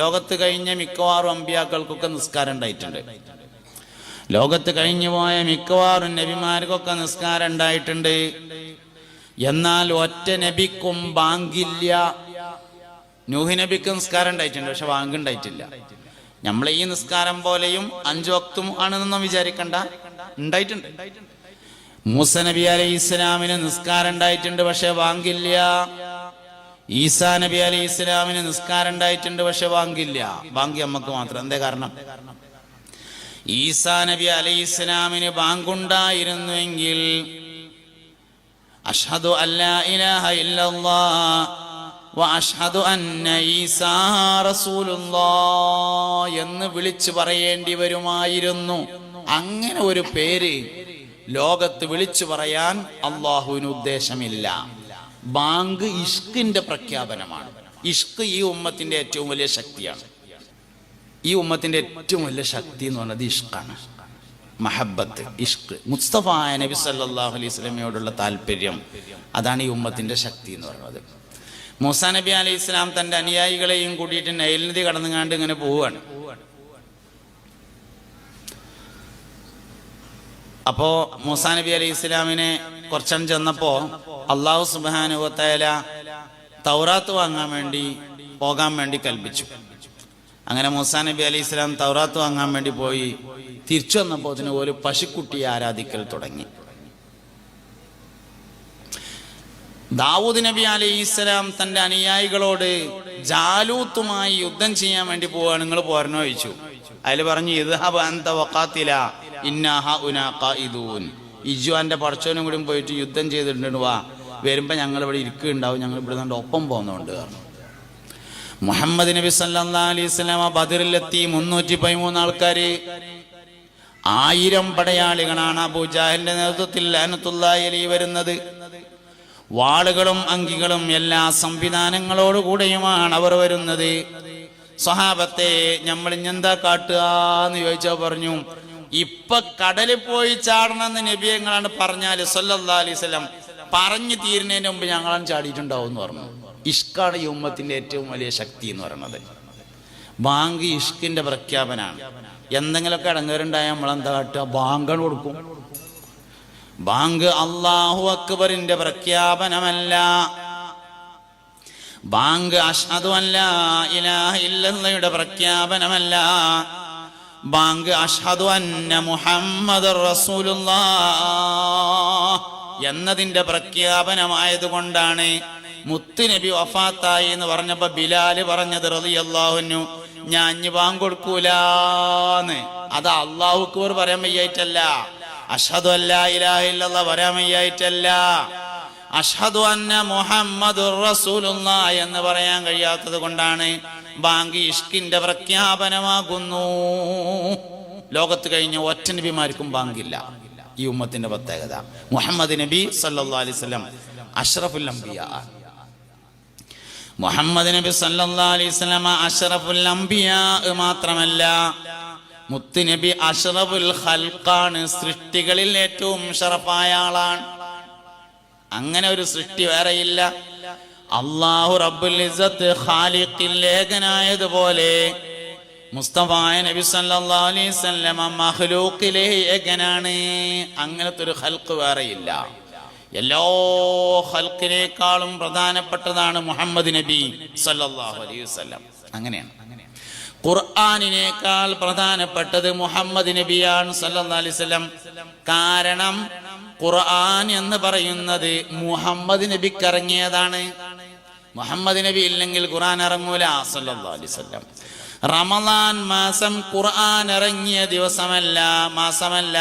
ലോകത്ത് കഴിഞ്ഞ മിക്കവാറും അമ്പിയാക്കൾക്കൊക്കെ നിസ്കാരം ഉണ്ടായിട്ടുണ്ട്. ലോകത്ത് കഴിഞ്ഞു പോയ മിക്കവാറും നബിമാർക്കൊക്കെ നിസ്കാരം ഉണ്ടായിട്ടുണ്ട്. എന്നാൽ ഒറ്റ നബിക്കും ബാങ്കില്ല. നൂഹി നബിക്ക് നിസ്കാരം ഉണ്ടായിട്ടുണ്ട് പക്ഷെ ബാങ്ക് ഉണ്ടായിട്ടില്ല. നമ്മൾ ഈ നിസ്കാരം പോലെയും അഞ്ചു വക്തും ആണെന്നൊന്നും വിചാരിക്കണ്ട. ഉണ്ടായിട്ടുണ്ട്. മൂസ നബി അലൈഹി ഇസ്ലാമിന് നിസ്കാരം ഉണ്ടായിട്ടുണ്ട് പക്ഷെ ബാങ്കില്ല. ഈസാ നബി അലൈഹി ഇസ്ലാമിന് നിസ്കാരം ഉണ്ടായിട്ടുണ്ട് പക്ഷെ ബാങ്കില്ല ബാങ്കി അമ്മയ്ക്ക് മാത്രം. എന്തേ കാരണം? ഈസാ നബി അലൈഹി ഇസ്ലാമിന് ബാങ്കുണ്ടായിരുന്നുവെങ്കിൽ അഷ്ഹദു അല്ലാ ഇലാഹ ഇല്ലല്ലാഹ് വഅഷ്ഹദു അന്ന ഈസാ എന്ന് വിളിച്ചു പറയേണ്ടി വരുമായിരുന്നു. അങ്ങനെ ഒരു പേര് ലോകത്ത് വിളിച്ചു പറയാൻ അള്ളാഹുവിന് ഉദ്ദേശമില്ല. ബാങ്ക് ഇഷ്കിന്റെ പ്രഖ്യാപനമാണ്. ഇഷ്ക് ഈ ഉമ്മത്തിന്റെ ഏറ്റവും വലിയ ശക്തിയാണ്. ഈ ഉമ്മത്തിന്റെ ഏറ്റവും വലിയ ശക്തി എന്ന് പറയുന്നത് ഇഷ്കാണ്. മഹബത്ത് ഇഷ്ക്. മുസ്തഫ നബി സല്ലാഹു അലൈഹി സ്വലമയോടുള്ള താല്പര്യം അതാണ് ഈ ഉമ്മത്തിന്റെ ശക്തി എന്ന് പറയുന്നത്. മൂസ നബി അലൈഹി ഇസ്ലാം തന്റെ അനുയായികളെയും കൂടിയിട്ട് നൈൽ നദി കടന്നുകാണ്ട് ഇങ്ങനെ പോവുകയാണ്. അപ്പോ മൂസാ നബി അലൈഹി ഇസ്ലാമിനെ കുറച്ചൻ ചെന്നപ്പോ അള്ളാഹു സുബാനുവത്തേല തൗറാത്ത് വാങ്ങാൻ വേണ്ടി പോകാൻ വേണ്ടി കൽപ്പിച്ചു. അങ്ങനെ മൂസാ നബി അലൈഹി ഇസ്ലാം തൗറാത്ത് വാങ്ങാൻ വേണ്ടി പോയി. തിരിച്ചു വന്നപ്പോ അതിന് ഒരു പശുക്കുട്ടിയെ ആരാധിക്കൽ തുടങ്ങി. ദാവൂദ് നബി അലൈഹി ഇസ്ലാം തന്റെ അനുയായികളോട് ജാലൂത്തുമായി യുദ്ധം ചെയ്യാൻ വേണ്ടി പോവാണ് നിങ്ങൾ പോരണോ ചോദിച്ചു. അതിൽ പറഞ്ഞു ഇദ്ഹബ് അന്ത വക്കാത്തില ഇന്നാഹ ഉനാ ഇജുവാന്റെ പടച്ചോനും കൂടി പോയിട്ട് യുദ്ധം ചെയ്തിട്ടുണ്ട്. വാ വരുമ്പോ ഞങ്ങൾ ഇവിടെ ഇരിക്കുന്നുണ്ടാവും. ഞങ്ങൾ ഇവിടെ നിന്ന് ഒപ്പം പോകുന്നുണ്ട് കാരണം മുഹമ്മദ് നബി സല്ലാ അലൈഹി സ്വലാമ ബദറിലെത്തി. മുന്നൂറ്റി പതിമൂന്ന് ആൾക്കാര്. ആയിരം പടയാളികളാണ് അബുജാഹിന്റെ നേതൃത്വത്തിൽ അനത്തുല്ലി അലി വരുന്നത്. വാളുകളും അങ്കികളും എല്ലാ സംവിധാനങ്ങളോടുകൂടെയുമാണ് അവർ വരുന്നത്. സ്വഹാബത്തെ നമ്മൾ ഇഞ്ഞെന്താ കാട്ടുക? എന്ന് ചോദിച്ചാ പറഞ്ഞു. ഇപ്പൊ കടലിൽ പോയി ചാടണമെന്ന് നബിയങ്ങളാണ് പറഞ്ഞാൽ പറഞ്ഞാൽ വസല്ലം പറഞ്ഞു തീരുന്നതിന് മുമ്പ് ഞങ്ങളും ചാടിയിട്ടുണ്ടാവും എന്ന് പറഞ്ഞു. ഇഷ്കാണ് യുമ്മത്തിന്റെ ഏറ്റവും വലിയ ശക്തി എന്ന് പറയുന്നത്. ബാങ്ക് ഇഷ്കിന്റെ പ്രഖ്യാപനാണ്. എന്തെങ്കിലുമൊക്കെ ഇടങ്ങേറുണ്ടായാൽ നമ്മളെന്താ കാട്ടുക? ബാങ്കാണ് കൊടുക്കും. ബാങ്ക് അള്ളാഹു അക്ബറിന്റെ പ്രഖ്യാപനമല്ല. ബാങ്ക് അഷ്ഹദു അല്ല ഇലാഹ പ്രഖ്യാപനമല്ല. ബാങ്ക് അഷ്ഹദു അന്ന മുഹമ്മദ് എന്നതിന്റെ പ്രഖ്യാപനമായത് കൊണ്ടാണ് മുത്തുനബി വഫാത്തായി എന്ന് പറഞ്ഞപ്പോ ബിലാൽ പറഞ്ഞത് റളിയല്ലാഹുന്നു ഞാൻ ഇനി ബാങ്ക് കൊടുക്കൂലെന്ന്. അത് അള്ളാഹുക്കൂർ പറയാൻ വയ്യായിട്ടല്ല. അഷ്ഹദു അല്ലാ ഇലാഹ ഇല്ലല്ലാഹ് പറയാൻ വയ്യായിട്ടല്ല. അഷ്ഹദു അന്ന മുഹമ്മദ് റസൂലുള്ള എന്ന് പറയാൻ കഴിയാത്തത് കൊണ്ടാണ് ബാങ്കി ഇഷ്കിന്റെ പ്രഖ്യാപനമാകുന്നു. ലോകത്ത് കഴിഞ്ഞ ഒറ്റ നബിമാർക്കും ബാങ്കില്ല. ഈ ഉമ്മത്തിന്റെ പ്രത്യേകത. മുഹമ്മദ് നബി സല്ലാ അലൈഹി വസല്ലം അഷ്റഫുൽ അംബിയ. മുഹമ്മദ് നബി സല്ലാ അലൈഹി വസല്ലം അഷ്റഫുൽ അംബിയ മാത്രമല്ല മുത്തുനബി അഷ്റഫുൽ ഖൽഖാണ് സൃഷ്ടികളിൽ ഏറ്റവും ഷറഫായ ആളാണ്. അങ്ങനെ ഒരു സൃഷ്ടി വേറെയില്ല. അള്ളാഹു റബ്ബുൽ ഇസ്സത്ത് ഖാലിഖിൽ ലേഖനായതുപോലെ മുസ്തഫായ നബി അലൈഹി വസല്ലമ മഖ്ലൂഖിലെ ഏകനാണ്. അങ്ങനത്തെ ഒരു ഖൽഖ് വേറെയില്ല. എല്ലാ ഖൽഖിനേക്കാളും പ്രധാനപ്പെട്ടതാണ് മുഹമ്മദ് നബി സല്ലല്ലാഹു അലൈഹി വസല്ലം. അങ്ങനെയാണ്. ഖുർആാനിനേക്കാൾ പ്രധാനപ്പെട്ടത് മുഹമ്മദ് നബിയാണ് സല്ലല്ലാഹു അലൈഹി വസല്ലം. കാരണം ഖുർആൻ എന്ന് പറയുന്നത് മുഹമ്മദ് നബിക്ക് ഇറങ്ങിയതാണ്. മുഹമ്മദ് നബി ഇല്ലെങ്കിൽ ഖുർആൻ ഇറങ്ങൂല സല്ലല്ലാഹു അലൈഹി വസല്ലം. റമദാൻ മാസം ഖുർആൻ ഇറങ്ങിയ ദിവസമല്ല മാസമല്ല.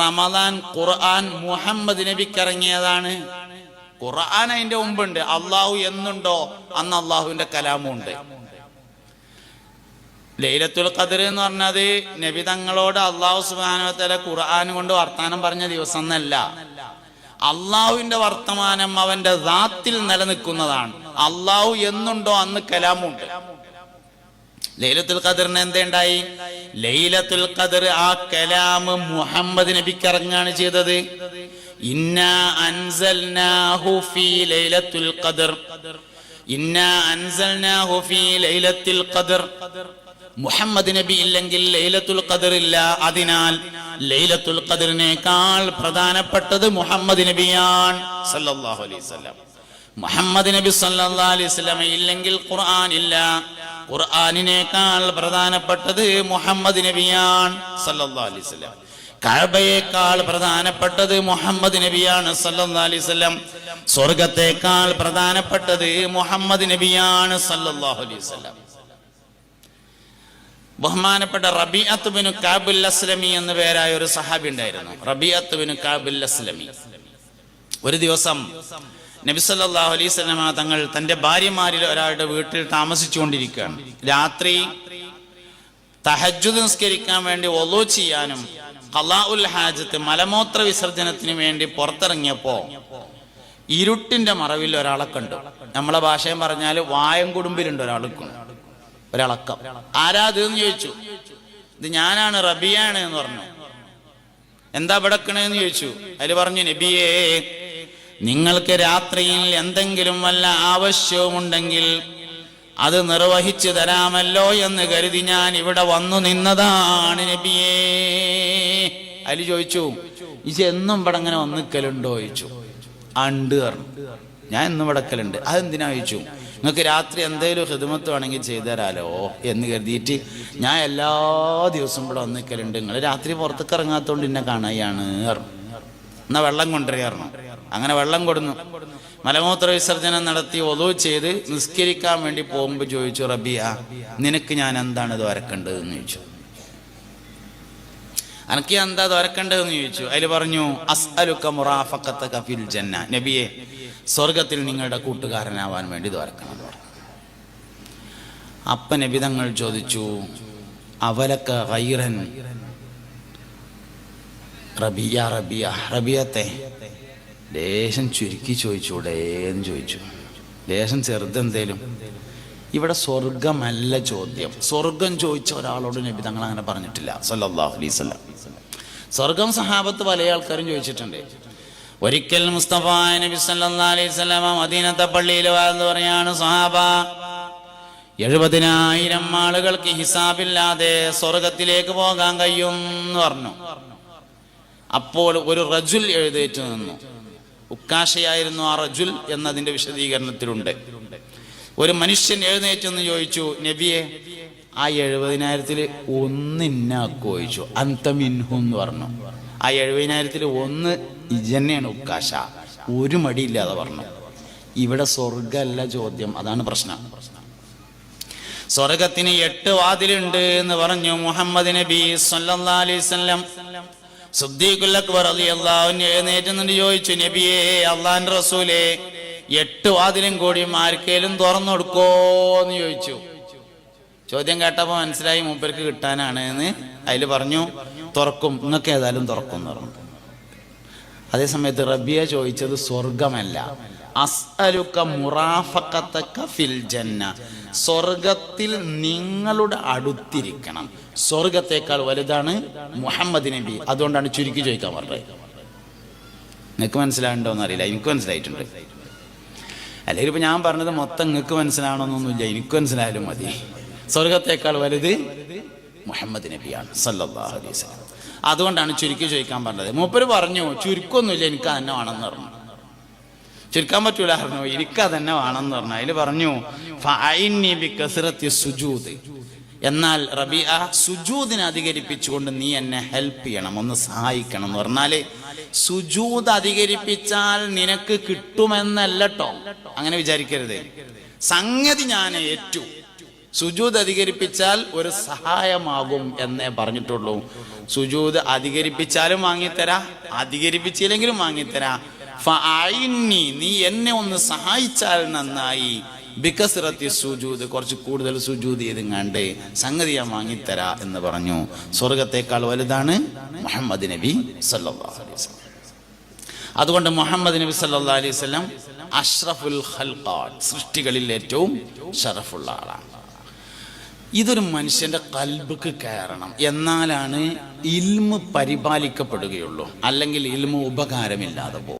റമദാൻ ഖുർആൻ മുഹമ്മദ് നബിക്ക് ഇറങ്ങിയതാണ്. ഖുർആൻ അതിന്റെ മുമ്പുണ്ട്. അള്ളാഹു എന്നുണ്ടോ? അന്ന് അള്ളാഹുവിന്റെ കലാമുണ്ട്. ലൈലത്തുൽ ഖദർ എന്ന് പറഞ്ഞത് നബി തങ്ങളോട് അള്ളാഹു സുബാനുവത്തല ഖുർആൻ കൊണ്ട് വർത്താനം പറഞ്ഞ ദിവസം എന്നല്ല. അള്ളാഹുവിന്റെ വർത്തമാനം അവന്റെ ദാത്തിൽ നിലനിൽക്കുന്നതാണ്. അള്ളാഹു എന്നുണ്ടോ അന്ന് കലാമുണ്ട്. ലൈലത്തുൽ ഖദറിന് എന്തേണ്ടായി? ലൈലത്തുൽ ഖദർ ആ കലാം മുഹമ്മദ് നബിക്ക് ഇറങ്ങാണ് ചെയ്തത്. ഇന്നാ അൻസൽനാഹു ഫീ ലൈലത്തുൽ ഖദർ. ഇന്നാ അൻസൽനാഹു ഫീ ലൈലത്തുൽ ഖദർ. മുഹമ്മദ് നബി ഇല്ലെങ്കിൽ ലൈലത്തുൽ ഖദർ ഇല്ല. അതിനാൽ ലൈലത്തുൽ ഖദറിനേക്കാൾ പ്രധാനപ്പെട്ടത് മുഹമ്മദ് നബിയാണ്. സല്ലല്ലാഹു അലൈഹി വസല്ലം. മുഹമ്മദ് നബി സല്ലല്ലാഹു അലൈഹി വസല്ലം ഇല്ലെങ്കിൽ ഖുർആൻ ഇല്ല. ഖുർആനിനേക്കാൾ പ്രധാനപ്പെട്ടത് മുഹമ്മദ് നബിയാണ്. സല്ലല്ലാഹു അലൈഹി വസല്ലം. കഅബയേക്കാൾ പ്രധാനപ്പെട്ടത് മുഹമ്മദ് നബിയാണ് സല്ലല്ലാഹു അലൈഹി വസല്ലം. സ്വർഗത്തേക്കാൾ പ്രധാനപ്പെട്ടത് മുഹമ്മദ് നബിയാണ് സല്ലല്ലാഹു അലൈഹി വസല്ലം. ബഹുമാനപ്പെട്ട റബിഅത്ത് ബിൻ കാബുൽ അസ്ലമി എന്ന പേരായ ഒരു സഹാബി ഉണ്ടായിരുന്നു. Rabiah bin Kabul Aslami. ഒരു ദിവസം നബിസല്ലാഹു അലൈഹി തങ്ങൾ തന്റെ ഭാര്യമാരിൽ ഒരാളുടെ വീട്ടിൽ താമസിച്ചുകൊണ്ടിരിക്കുകയാണ്. രാത്രി തഹജു നിസ്കരിക്കാൻ വേണ്ടി ഒലു ചെയ്യാനും ഖലാഉൽ ഹാജത്ത് മലമൂത്ര വിസർജനത്തിന് വേണ്ടി പുറത്തിറങ്ങിയപ്പോ ഇരുട്ടിന്റെ മറവിൽ ഒരാളെ കണ്ടു. നമ്മളെ ഭാഷയും പറഞ്ഞാൽ വായം കുടുംബിലുണ്ട് ഒരാൾക്കും ഒരളക്കം. ആരാ ഇത് എന്ന് ചോദിച്ചു. ഇത് ഞാനാണ് റബിയാണ് എന്ന് പറഞ്ഞു. എന്താ പിടക്കണെന്ന് ചോദിച്ചു. അതിൽ പറഞ്ഞു നബിയേ നിങ്ങൾക്ക് രാത്രിയിൽ എന്തെങ്കിലും വല്ല ആവശ്യവുമുണ്ടെങ്കിൽ അത് നിർവഹിച്ചു തരാമല്ലോ എന്ന് കരുതി ഞാൻ ഇവിടെ വന്നു നിന്നതാണ് നബിയേ. അതിൽ ചോദിച്ചു ഇജ് എന്നും ഇവിടെ അങ്ങനെ വന്നിക്കലുണ്ടോ ചോദിച്ചു. അണ്ട് പറഞ്ഞു. ഞാൻ എന്നും വിടക്കലുണ്ട് അതെന്തിനാ ചോദിച്ചു? നിങ്ങൾക്ക് രാത്രി എന്തെങ്കിലും ഹിദമത്ത് വേണമെങ്കിൽ ചെയ്തു തരാലോ എന്ന് കരുതിയിട്ട് ഞാൻ എല്ലാ ദിവസവും ഇവിടെ വന്നിക്കലുണ്ട് നിങ്ങൾ രാത്രി പുറത്തേക്ക് ഇറങ്ങാത്തതുകൊണ്ട് എന്നെ കാണുകയാണ്. എന്നാൽ എന്നാ വെള്ളം കൊണ്ടുവരികയായിരുന്നു അങ്ങനെ വെള്ളം കൊടുന്നു. മലമൂത്ര വിസർജനം നടത്തി ഒതു ചെയ്ത് നിസ്കരിക്കാൻ വേണ്ടി പോകുമ്പോൾ ചോദിച്ചു റബിയ നിനക്ക് ഞാൻ എന്താണ് ഇത് വരക്കേണ്ടതെന്ന് ചോദിച്ചു. അനക്ക് എന്താ തുരക്കേണ്ടതെന്ന് ചോദിച്ചു. അതിൽ പറഞ്ഞു അസ്അലുക്ക മുറാഫക്കത്ത കഫിൽ ജന്ന നബിയെ സ്വർഗത്തിൽ നിങ്ങളുടെ കൂട്ടുകാരനാവാൻ വേണ്ടി തുരക്കണം എന്ന് പറഞ്ഞു. അപ്പ നബിതങ്ങൾ ചോദിച്ചു അവലക്ക ഖൈറൻ റബിയ റബിയ. റബിയത്തെ? ലേശം ചുരുക്കി ചോദിച്ചൂടെ എന്ന് ചോദിച്ചു. ലേശം ചെറുതെന്തേലും? ഇവിടെ സ്വർഗമല്ല ചോദ്യം. സ്വർഗം ചോദിച്ച ഒരാളോട് നബി തങ്ങൾ അങ്ങനെ പറഞ്ഞിട്ടില്ല. സല്ലല്ലാഹു അലൈഹി വസല്ലം. സ്വർഗം സഹാബത്ത് പല ആൾക്കാരും ചോദിച്ചിട്ടുണ്ട്. ഒരിക്കൽ മുസ്തഫ നബി അലൈഹി മദീനത്തെ പള്ളിയിൽ വാർന്ന് പറയാണ് സഹാബ എഴുപതിനായിരം ആളുകൾക്ക് ഹിസാബില്ലാതെ സ്വർഗത്തിലേക്ക് പോകാൻ കഴിയും എന്ന് പറഞ്ഞു. അപ്പോൾ ഒരു റജുൽ എഴുന്നേറ്റ് നിന്നു. ഉക്കാശയായിരുന്നു ആ റജുൽ എന്നതിന്റെ വിശദീകരണത്തിലുണ്ട്. ഒരു മനുഷ്യൻ എഴുന്നേറ്റെന്ന് ചോദിച്ചു നബിയെ ആ എഴുപതിനായിരത്തിൽ ഒന്നിന്നാക്കോ ചോദിച്ചു. അന്തമിൻഹു എന്ന് പറഞ്ഞു. ആ എഴുപതിനായിരത്തിൽ ഒന്ന് ഇജന്നെയാണ് ഉക്കാശ. ഒരു മടിയില്ലാതെ പറഞ്ഞു. ഇവിടെ സ്വർഗമല്ല ചോദ്യം. അതാണ് പ്രശ്നം. സ്വർഗത്തിന് എട്ട് വാതിലുണ്ട് എന്ന് പറഞ്ഞു മുഹമ്മദ് നബി വസല്ലം. സുദ്ദീഖുൽ അക്ബർ ചോദിച്ചു നബിയേ അള്ളാൻ റസൂലേ എട്ട് വാതിലും കൂടി ആർക്കേലും തുറന്നു കൊടുക്കോ എന്ന് ചോദിച്ചു. ചോദ്യം കേട്ടപ്പോൾ മനസ്സിലായി മൂപ്പർക്ക് കിട്ടാനാണ് എന്ന് അതിൽ പറഞ്ഞു തുറക്കും. നിങ്ങൾക്ക് ഏതായാലും തുറക്കും എന്ന് പറഞ്ഞു. അതേസമയത്ത് റബിയ ചോദിച്ചത് സ്വർഗമല്ല അസ്അലുക്ക ഫിൽ ജന്ന. സ്വർഗത്തിൽ നിങ്ങളുടെ അടുത്തിരിക്കണം. സ്വർഗത്തേക്കാൾ വലുതാണ് മുഹമ്മദ് നബി. അതുകൊണ്ടാണ് ചുരുക്കി ചോദിക്കാൻ പറഞ്ഞത്. നിങ്ങൾക്ക് മനസ്സിലാവുണ്ടോന്ന് അറിയില്ല എനിക്ക് മനസ്സിലായിട്ടുണ്ട്. അല്ലെങ്കിൽ ഇപ്പൊ ഞാൻ പറഞ്ഞത് മൊത്തം നിങ്ങൾക്ക് മനസ്സിലാവണമെന്നൊന്നുമില്ല. എനിക്ക് മനസ്സിലായാലും മതി. സ്വർഗത്തേക്കാൾ വലുത് മുഹമ്മദ് നബിയാണ് സല്ലല്ലാഹു അലൈഹി വസല്ലം. അതുകൊണ്ടാണ് ചുരുക്കി ചോദിക്കാൻ പറഞ്ഞത്. മൂപ്പര് പറഞ്ഞു ചുരുക്കൊന്നുമില്ല എനിക്ക് തന്നെ വേണമെന്ന് പറഞ്ഞു. ചുരുക്കാൻ പറ്റൂല പറഞ്ഞു. എനിക്ക് തന്നെ വേണമെന്ന് പറഞ്ഞു. അതിൽ പറഞ്ഞു സുജൂദ്. എന്നാൽ റബിയ സുജൂദിനെ അധികരിപ്പിച്ചുകൊണ്ട് നീ എന്നെ ഹെൽപ്പ് ചെയ്യണം ഒന്ന് സഹായിക്കണം എന്ന് പറഞ്ഞാൽ സുജൂദ് അധികരിപ്പിച്ചാൽ നിനക്ക് കിട്ടുമെന്നല്ലട്ടോ അങ്ങനെ വിചാരിക്കരുത്. സംഗതി ഞാൻ ഏറ്റു. സുജൂദ് അധികരിപ്പിച്ചാൽ ഒരു സഹായമാകും എന്നേ പറഞ്ഞിട്ടുള്ളൂ. സുജൂത് അധികരിപ്പിച്ചാലും വാങ്ങിത്തരാ അധികരിപ്പിച്ചില്ലെങ്കിലും വാങ്ങിത്തരാ. നീ എന്നെ ഒന്ന് സഹായിച്ചാൽ നന്നായി. ബിക്കസിറത്തി സുജൂത് കുറച്ച് കൂടുതൽ സുജൂദ് ചെയ്തെങ്ങാണ്ട് സംഗതി ഞാൻ വാങ്ങിത്തരാ എന്ന് പറഞ്ഞു. സ്വർഗത്തേക്കാൾ വലുതാണ് മുഹമ്മദ് നബി സല്ലല്ലാഹു അലൈഹി വസല്ലം. അതുകൊണ്ട് മുഹമ്മദ് നബി സല്ലല്ലാഹു അലൈഹി വസല്ലം അഷ്റഫുൽ സൃഷ്ടികളിൽ ഏറ്റവും ഷറഫുള്ള ആളാണ്. ഇതൊരു മനുഷ്യന്റെ കൽബക്ക് കയറണം. എന്നാലാണ് ഇൽമ് പരിപാലിക്കപ്പെടുകയുള്ളൂ. അല്ലെങ്കിൽ ഇൽമ് ഉപകാരമില്ലാതെ പോകും.